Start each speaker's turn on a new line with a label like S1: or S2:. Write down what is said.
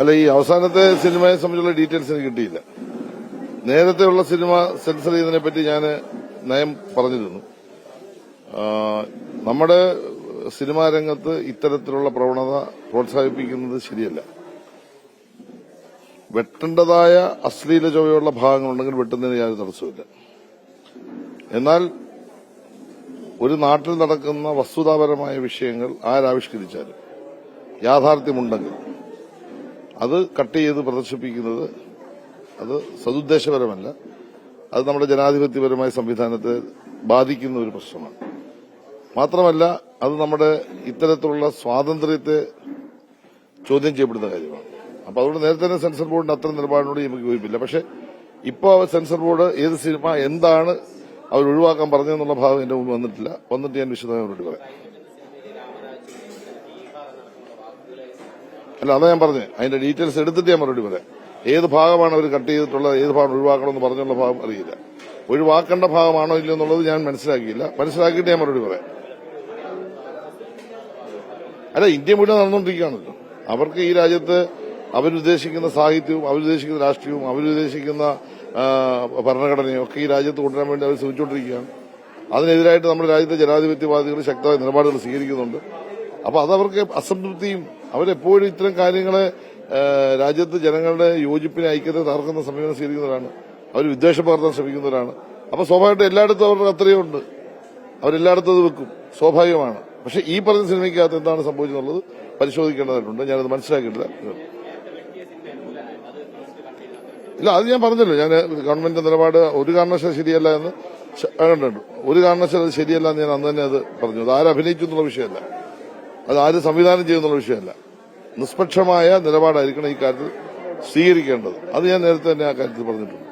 S1: അല്ല ഈ അവസാനത്തെ സിനിമയെ സംബന്ധിച്ചുള്ള ഡീറ്റെയിൽസ് എനിക്ക് കിട്ടിയില്ല. നേരത്തെ ഉള്ള സിനിമ സെൻസർ ചെയ്തതിനെ പറ്റി ഞാൻ നയം പറഞ്ഞിരുന്നു. നമ്മുടെ സിനിമാ രംഗത്ത് ഇത്തരത്തിലുള്ള പ്രവണത പ്രോത്സാഹിപ്പിക്കുന്നത് ശരിയല്ല. വെട്ടേണ്ടതായ അശ്ലീല ചൊവ്വയുള്ള ഭാഗങ്ങളുണ്ടെങ്കിൽ വെട്ടുന്നതിന് ഞാൻ തടസ്സമില്ല എന്നാൽ ഒരു നാട്ടിൽ നടക്കുന്ന വസ്തുതാപരമായ വിഷയങ്ങൾ ആരാവിഷ്കരിച്ചാലും യാഥാർത്ഥ്യമുണ്ടെങ്കിൽ അത് കട്ട് ചെയ്ത് പ്രദർശിപ്പിക്കുന്നത് അത് സതുദ്ദേശപരമല്ല. അത് നമ്മുടെ ജനാധിപത്യപരമായ സംവിധാനത്തെ ബാധിക്കുന്ന ഒരു പ്രശ്നമാണ്. മാത്രമല്ല അത് നമ്മുടെ ഇത്തരത്തിലുള്ള സ്വാതന്ത്ര്യത്തെ ചോദ്യം ചെയ്യപ്പെടുന്ന കാര്യമാണ്. അപ്പൊ അതുകൊണ്ട് നേരത്തെ തന്നെ സെൻസർ ബോർഡിന്റെ അത്തരം നിലപാടിനോട് നമുക്ക് യോജിപ്പില്ല. പക്ഷെ ഇപ്പോൾ സെൻസർ ബോർഡ് ഏത് സിനിമ എന്താണ് അവർ ഒഴിവാക്കാൻ പറഞ്ഞതെന്നുള്ള ഭാഗം എന്റെ മുമ്പ് വന്നിട്ടില്ല. വന്നിട്ട് ഞാൻ വിശദമായി പറയാം. അല്ല അതാ ഞാൻ പറഞ്ഞത് അതിന്റെ ഡീറ്റെയിൽസ് എടുത്തിട്ട് ഞാൻ മറുപടി പറയാം. ഏത് ഭാഗമാണ് അവർ കട്ട് ചെയ്തിട്ടുള്ളത് ഏത് ഭാഗം ഒഴിവാക്കണമെന്ന് പറഞ്ഞുള്ള ഭാഗം അറിയില്ല. ഒഴിവാക്കേണ്ട ഭാഗമാണോ ഇല്ലയോ എന്നുള്ളത് ഞാൻ മനസ്സിലാക്കിയില്ല. മനസ്സിലാക്കിയിട്ട് ഞാൻ മറുപടി പറയാം. അല്ല ഇന്ത്യ മുഴുവൻ നടന്നുകൊണ്ടിരിക്കുകയാണല്ലോ അവർക്ക് ഈ രാജ്യത്ത് അവരുദ്ദേശിക്കുന്ന സാഹിത്യവും അവരുദ്ദേശിക്കുന്ന രാഷ്ട്രീയവും അവരുദ്ദേശിക്കുന്ന ഭരണഘടനയും ഒക്കെ ഈ രാജ്യത്ത് കൊണ്ടുവരാൻ വേണ്ടി അവർ ശ്രമിച്ചുകൊണ്ടിരിക്കുകയാണ്. അതിനെതിരായിട്ട് നമ്മുടെ രാജ്യത്തെ ജനാധിപത്യവാദികൾ ശക്തമായ നിലപാടുകൾ സ്വീകരിക്കുന്നുണ്ട്. അപ്പൊ അതവർക്ക് അസംതൃപ്തിയും അവരെപ്പോഴും ഇത്തരം കാര്യങ്ങളെ രാജ്യത്ത് ജനങ്ങളുടെ യോജിപ്പിനെ ഐക്യത്തെ തകർക്കുന്ന സമീപനം സ്വീകരിക്കുന്നവരാണ്. അവർ വിദ്വേഷം പകർത്താൻ ശ്രമിക്കുന്നവരാണ്. അപ്പൊ സ്വാഭാവികമായിട്ട് എല്ലായിടത്തും അവരുടെ അത്രയുണ്ട് അവരെല്ലായിടത്തും അത് വെക്കും. സ്വാഭാവികമാണ്. പക്ഷെ ഈ പറഞ്ഞ സിനിമയ്ക്കകത്ത് എന്താണ് സംഭവിച്ചെന്നുള്ളത് പരിശോധിക്കേണ്ടതായിട്ടുണ്ട്. ഞാനത് മനസ്സിലാക്കിയിട്ടില്ല. ഇല്ല അത് ഞാൻ പറഞ്ഞല്ലോ. ഞാൻ ഗവൺമെന്റിന്റെ നിലപാട് ഒരു കാരണവശാലും ശരിയല്ല എന്ന്. ശ- ഒരു കാരണവശാലും ശരിയല്ല എന്ന് ഞാൻ അന്ന് തന്നെ അത് പറഞ്ഞു. അത് ആരഭിനയിച്ചു എന്നുള്ള വിഷയമല്ല. അത് ആര് സംവിധാനം ചെയ്യുന്നുള്ള വിഷയമല്ല. നിഷ്പക്ഷമായ നിലപാടായിരിക്കണം ഈ കാര്യത്തിൽ സ്വീകരിക്കേണ്ടത്. അത് ഞാൻ നേരത്തെ തന്നെ ആ കാര്യത്തിൽ പറഞ്ഞിട്ടുണ്ട്.